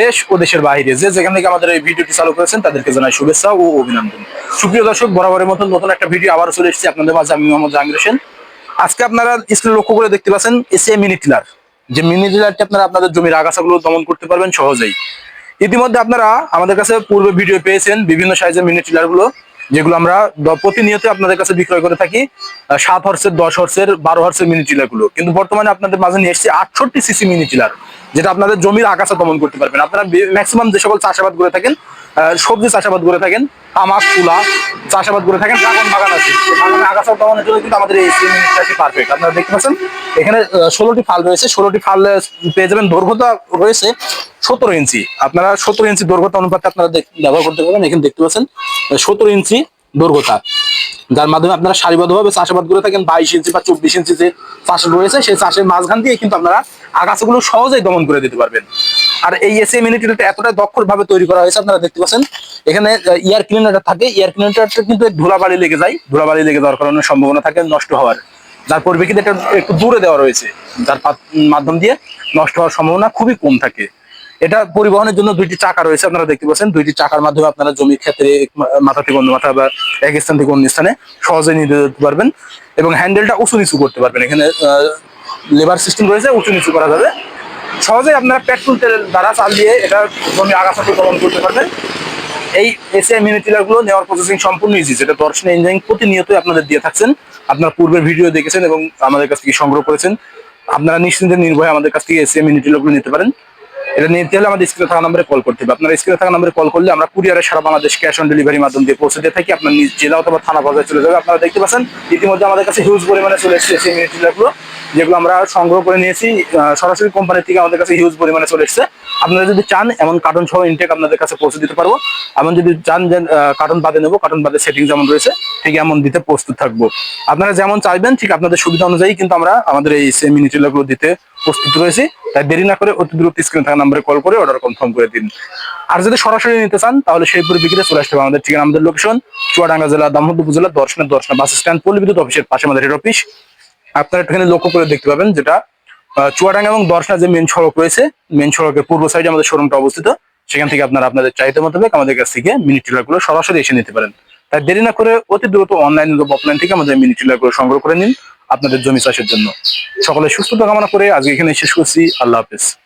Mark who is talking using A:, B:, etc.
A: দেশ ও দেশের বাইরে যে যেখান থেকে আমাদের এই ভিডিওটি চালু করেছেন তাদেরকে জানাই শুভেচ্ছা ও অভিনন্দন। সুপ্রিয় দর্শক, বরাবরের মতন নতুন একটা ভিডিও আবার চলে এসেছি আপনাদের মাঝে। আমি মোহাম্মদ জাহাঙ্গীর হোসেন। আজকে আপনারা লক্ষ্য করে দেখতে পাচ্ছেন এসে মিনি টিলার যে মিনি টিলারটি আপনারা আপনাদের জমির আগাছাগুলো দমন করতে পারবেন সহজেই। ইতিমধ্যে আপনারা আমাদের কাছে পূর্বে ভিডিও পেয়েছেন বিভিন্ন সাইজের মিনি টিলারগুলো যেগুলো আমরা প্রতিনিয়ত আপনাদের কাছে বিক্রয় করে থাকি সাত হর্সের, দশ হর্সের, বারো হর্সের মিনি টিলারগুলো কিন্তু বর্তমানে আপনাদের মাঝে নিয়ে এসছে আটষট্টি সিসি মিনি টিলার, যেটা আপনাদের জমির আগাছা দমন করতে পারবেন। আপনারা ম্যাক্সিমাম যে সকল চাষাবাদ করে থাকেন সবজি চাষাবাদ করে থাকেন, তামাক, তুলা চাষাবাদ করে থাকেন ড্রাগন বাগান আছে। বাগানে আগাছা দমনের জন্য কিন্তু আমাদের এই সিসি মিনি পারফেক্ট আপনারা দেখতে পাচ্ছেন, এখানে ষোলোটি ফাল রয়েছে। ষোলোটি ফাল পেয়ে যাবেন। দৈর্ঘ্যতা রয়েছে সতেরো ইঞ্চি। আপনারা সতেরো ইঞ্চি দৈর্ঘ্যতা অনুপাতে আপনারা ব্যবহার করতে পারবেন। এখানে দেখতে পাচ্ছেন সতেরো ইঞ্চি দৈর্ঘ্যতা। যার মাধ্যমে আপনারা সারিবদ্ধভাবে চাষাবাদ করে থাকেন। বাইশ ইঞ্চি বা চব্বিশ ইঞ্চি যে চাষ রয়েছে, সেই চাষের মাঝখান দিয়ে কিন্তু আপনারা আগাছাগুলো সহজেই দমন করে দিতে পারবেন। আর এই এসএ মিনিটিটা এতটাই দক্ষভাবে তৈরি করা হয়েছে, আপনারা দেখতে পাচ্ছেন। এখানে ইয়ার ক্লিনারটা থাকে ইয়ার ক্লিনারটা কিন্তু ধুলাবালি লেগে যায়, ধুলাবালি লেগে যাওয়ার কারণে সম্ভাবনা থাকে নষ্ট হওয়ার। যার পরিপ্রেক্ষিতে এটা একটু দূরে দেওয়া রয়েছে, যার মাধ্যম দিয়ে নষ্ট হওয়ার সম্ভাবনা খুবই কম থাকে। এটা পরিবহনের জন্য দুইটি চাকা রয়েছে, আপনারা দেখতে পাচ্ছেন। দুইটি চাকার মাধ্যমে আপনারা জমির ক্ষেত্রে মাথা থেকে অন্য মাথা বা এক স্থান থেকে অন্য স্থানে সহজে নিয়ে যেতে পারবেন এবং হ্যান্ডেলটা উঁচু নিচু করতে পারবেন। এখানে লেবার সিস্টেম রয়েছে, উঁচু নিচু করা যাবে। সহজেই আপনারা পেট্রোল তেলের দ্বারা চাল দিয়ে এটা জমি আগাছা দমন করতে পারবেন। এই এসিআই মিনি গুলো নেওয়ার প্রসেসিং সম্পূর্ণ ইজি যেটা দর্শন ইঞ্জিনিয়ারিং প্রতিনিয়তই আপনাদের দিয়ে থাকছেন। আপনার পূর্বের ভিডিও দেখেছেন এবং আমাদের কাছ থেকে সংগ্রহ করেছেন। আপনারা নিশ্চিন্তে নির্ভয়ে আমাদের কাছ থেকে এসিআই মিনি গুলো নিতে পারেন। এটা নিতে হলে আমাদের স্ক্রিনে থাকা নম্বরে কল করতে হবে। আপনার স্ক্রিনে থাকা নম্বরে কল করলে আমরা কুরিয়ারে সারা বাংলাদেশ ক্যাশ অন ডেলিভারি মাধ্যম দিয়ে পৌঁছে দিয়ে থাকি। আপনার নিজ জেলা অথবা থানা পর্যায়ে চলে যাবে। আপনারা দেখতে পাচ্ছেন, ইতিমধ্যে আমাদের কাছে হিউজ পরিমাণে চলে এসেছে সেই মিনিটগুলো যেগুলো আমরা সংগ্রহ করে নিয়েছি। সরাসরি কোম্পানি থেকে আমাদের কাছে হিউজ পরিমাণে চলে এসেছে। আপনারা যদি চান, এমন কার্টন সহ ইনটেক আপনাদের কাছে পৌঁছে দিতে পারব। এমন যদি চান যে কার্টন বাদে নেব কার্টন বাদে সেটিং যেমন রয়েছে, ঠিক এমন দিতে প্রস্তুত থাকব। আপনারা যেমন চাইবেন, ঠিক আপনাদের সুবিধা অনুযায়ী কিন্তু আমরা আমাদের এই সেম মিনিটগুলো দিতে প্রস্তুত রয়েছি, তাই দেরি না করে অতি দ্রুত স্ক্রিনে থাকা নাম্বারে কল করে অর্ডার কনফার্ম করে দিন। আর যদি সরাসরি নিতে চান, তাহলে সেই পরিপ্রেক্ষিতে চলে আসতে হবে আমাদের ঠিকানা, আমাদের লোকেশন চুয়াডাঙ্গা জেলা দামোদর উপজেলা দর্শনের দর্শনা বাস স্ট্যান্ড পল্লী বিদ্যুৎ অফিসের পাশে আমাদের হেড অফিস আপনারা একটুখানি লক্ষ্য করে দেখতে পাবেন যেটা চুয়াডাঙ্গা এবং দর্শনা যে মেন সড়ক রয়েছে মেন সড়কের পূর্ব সাইডে আমাদের শোরুমটা অবস্থিত। সেখান থেকে আপনারা আপনাদের চাহিদা মোতাবেক আমাদের কাছ থেকে মিনি গুলো সরাসরি এসে নিতে পারেন। তাই দেরি না করে অতি দ্রুত অনলাইন অফলাইন থেকে আমাদের মিনি গুলো সংগ্রহ করে নিন। আপনাদের জমি চাষের জন্য। সকলে সুস্থতা কামনা করে আজকে এখানে শেষ করছি। আল্লাহ হাফেজ।